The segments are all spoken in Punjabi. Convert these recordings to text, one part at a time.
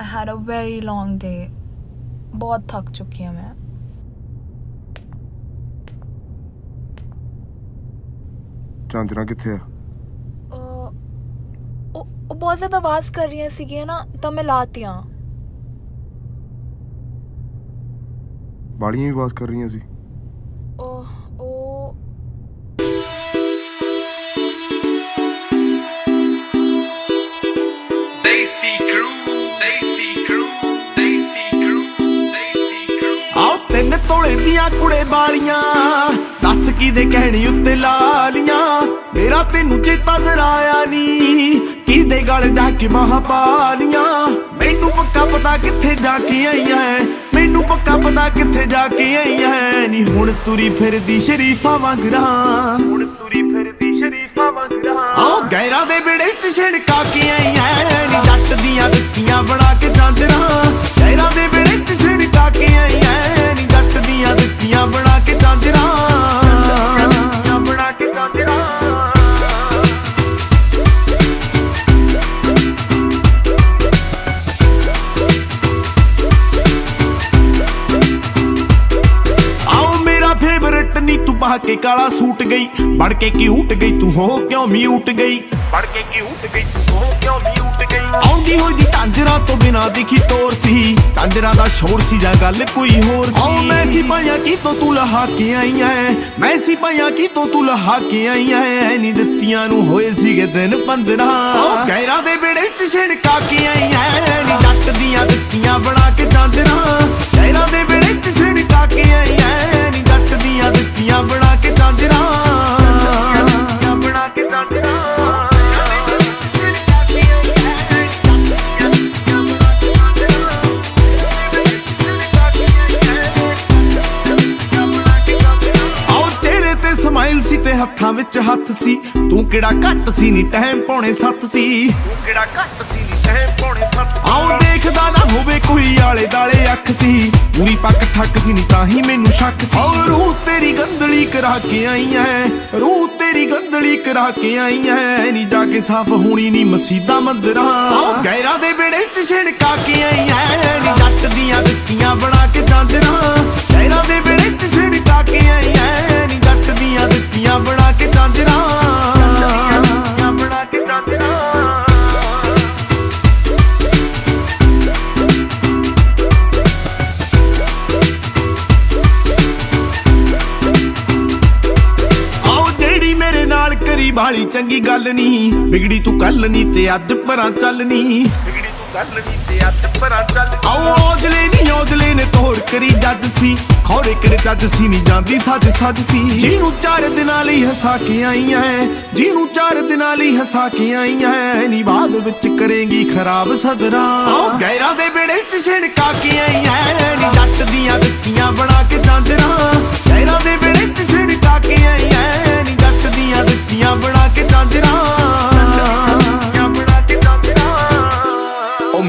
I had a very long day. ਬਹੁਤ ਥੱਕ ਚੁੱਕੀ ਹਾਂ ਮੈਂ ਚਾਂਦਰਾ ਕਿੱਥੇ ਆ ਅਹ, ਉਹ ਉਹ ਬਹੁਤ ਜ਼ਿਆਦਾ ਆਵਾਜ਼ ਕਰ ਰਹੀਆਂ ਸੀਗੀਆਂ ਨਾ ਤਾਂ ਮੈਂ ਲਾਤੀਆਂ ਬਾਲੀਆਂ ਵੀ ਆਵਾਜ਼ ਕਰ ਰਹੀਆਂ ਸੀ ਤੋਲੇ ਦੀਆਂ ਕੁੜੇ ਵਾਲੀਆਂ ਦੱਸ ਕੀ ਦੇ ਕਹਿਣੀ ਉੱਤੇ ਲਾਲੀਆਂ। ਮੇਰਾ ਤੈਨੂੰ ਚੇਤਾ ਜ਼ਰਾ ਆਇਆ ਨੀ ਕਿਹਦੇ ਗਲ ਜਾ ਕੇ ਮਹਾਂ ਪਾਲੀਆਂ ਮੈਨੂੰ ਪੱਕਾ ਪਤਾ ਕਿੱਥੇ ਜਾ ਕੇ ਆਈਆਂ ਮੈਨੂੰ ਪੱਕਾ ਪਤਾ ਕਿੱਥੇ ਜਾ ਕੇ ਆਈਆਂ ਐ। ਨੀ ਹੁਣ ਤੁਰੀ ਫਿਰਦੀ ਸ਼ਰੀਫਾ ਵਾਂਗ ਰਾਂ ਹੁਣ ਤੁਰੀ ਫਿਰਦੀ ਸ਼ਰੀਫਾ ਵਾਂਗ ਰਾਂ ਆਓ ਗੈਰਾਂ ਦੇ ਵਿੜੇ ਚ ਛਿੜਕਾ ਕੇ ਆਈਆਂ ਐ। ਜੱਟ ਦੀਆਂ ਪਾ ਕੇ ਕਾਲਾ ਸੂਟ ਗਈ। ਬਣ ਕੇ ਕਿਊਟ ਗਈ ਤੂੰ ਹੋ ਕਿਉਂ ਮਿਊਟ ਗਈ? ਬਣ ਕੇ ਕਿਊਟ ਗਈ ਤੂੰ ਹੋ ਕਿਉਂ ਮਿਊਟ ਗਈ? ਆਉਂਦੀ ਹੋਈ ਦੀ ਝਾਂਜਰਾਂ ਤੋਂ ਬਿਨਾ ਦਿਖੀ ਤੋਰ ਸੀ। ਝਾਂਜਰਾਂ ਦਾ ਸ਼ੋਰ ਸੀ ਜਾਂ ਗੱਲ ਕੋਈ ਹੋਰ ਸੀ? ਆਓ ਮੈਂ ਸੀ ਪਾਇਆ ਕੀ ਤੋਂ ਤੂੰ ਲਹਾ ਕੇ ਆਈਆਂ ਐ। ਮੈਂ ਸੀ ਪਾਇਆ ਕੀ ਤੋਂ ਤੂੰ ਲਹਾ ਕੇ ਆਈਆਂ ਐ। ਨੀ ਦਿੱਤੀਆਂ ਨੂੰ ਹੋਏ ਸੀਗੇ ਦਿਨ 15 ਆਓ ਗੈਰਾਂ ਦੇ ਵਿੜੇ ਚ ਛਿੜਕਾ ਕੇ ਆਈਆਂ ਐ। ਨੀ ਜੱਟ ਦੀਆਂ ਦਿੱਤੀਆਂ ਬਣਾ ਕੇ ਝਾਂਜਰਾਂ। ਸਮਾਈਲ ਸੀ ਤੇ ਹੱਥਾਂ ਵਿੱਚ ਹੱਥ ਸੀ। ਤੂੰ ਕਿਹੜਾ ਘੱਟ ਸੀ ਨੀ ਟਾਈਮ ਪੌਣੇ ਸੱਤ ਸੀ। ਤੂੰ ਕਿਹੜਾ ਘੱਟ ਸੀ ਨੀ ਟਾਈਮ ਪੌਣੇ ਸੱਤ ਆਓ ਦੇਖਦਾ ਨਾ ਹੋਵੇ ਕੋਈ ਆਲੇ ਦਾਲੇ ਅੱਖ ਸੀ। ਪੂਰੀ ਪੱਕ ਠੱਕ ਸੀ ਨੀ ਤਾਂ ਹੀ ਮੈਨੂੰ ਸ਼ੱਕ ਸੀ। ਓ ਰੂਹ ਤੇਰੀ ਗੰਦਲੀ ਕਰਾ ਕੇ ਆਈਆਂ ਰੂਹ ਤੇਰੀ ਗੰਦਲੀ ਕਰਾ ਕੇ ਆਈਆਂ ਨੀ ਜਾ ਕੇ ਸਾਫ਼ ਹੋਣੀ ਨੀ ਮਸੀਦਾ ਮੰਦਰਾਂ। ਆਓ ਗੈਰਾਂ ਦੇ ਵਿੜੇ ਚ ਛਿੜਕਾ ਕੇ ਆਈਆਂ ਨੀ ਬਾਲੀ ਚੰਗੀ ਗੱਲ ਨਹੀਂ ਵਿਗੜੀ ਤੂੰ ਕੱਲ ਨਹੀਂ ਤੇ ਅੱਜ ਪਰਾਂ ਚੱਲ ਨਹੀਂ ਵਿਗੜੀ ਤੂੰ ਕੱਲ ਨਹੀਂ ਤੇ ਅੱਜ ਪਰਾਂ ਚੱਲ ਆਓ ਔਜਲੇ ਨਹੀਂ ਔਜਲੇ ਨੇ ਤੋੜ ਕਰੀ ਜੱਜ ਸੀ। ਖੌਰੇ ਕਿਹੜੇ ਜੱਜ ਸੀ ਨਹੀਂ ਜਾਂਦੀ ਸੱਜ ਸੱਜ ਸੀ। ਜਿਹਨੂੰ ਚਾਰ ਦਿਨਾਂ ਲਈ ਹਸਾ ਕੇ ਆਈਆਂ ਜਿਹਨੂੰ ਚਾਰ ਦਿਨਾਂ ਲਈ ਹਸਾ ਕੇ ਆਈਆਂ ਨੀ ਬਾਅਦ ਵਿੱਚ ਕਰੇਂਗੀ ਖਰਾਬ ਸਦਰਾਂ। ਆਓ ਗੈਰਾਂ ਦੇ ਵਿੜੇ ਚ ਛਿੜਕਾ ਕੇ ਆਈਆਂ ਨੀ ਜੱਟ ਦੀਆਂ ਦਿੱਤੀਆਂ ਬਣਾ ਕੇ ਜਾਂਦਰਾਂ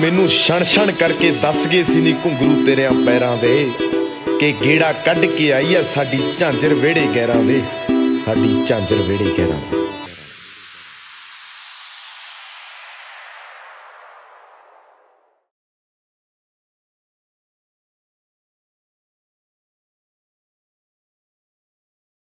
ਮੈਨੂੰ ਛਣ ਛਣ ਕਰਕੇ ਦੱਸ ਗਏ ਸੀ ਨੀ ਘੁੰਗਰੂ ਤੇਰਿਆਂ ਪੈਰਾਂ ਦੇ ਕਿ ਗੇੜਾ ਕੱਢ ਕੇ ਆਈ ਆ ਸਾਡੀ ਝਾਂਜਰ ਵਿਹੜੇ ਗੈਰਾਂ ਦੇ, ਸਾਡੀ ਝਾਂਜਰ ਵਿਹੜੇ ਗੈਰਾਂ ਦੇ।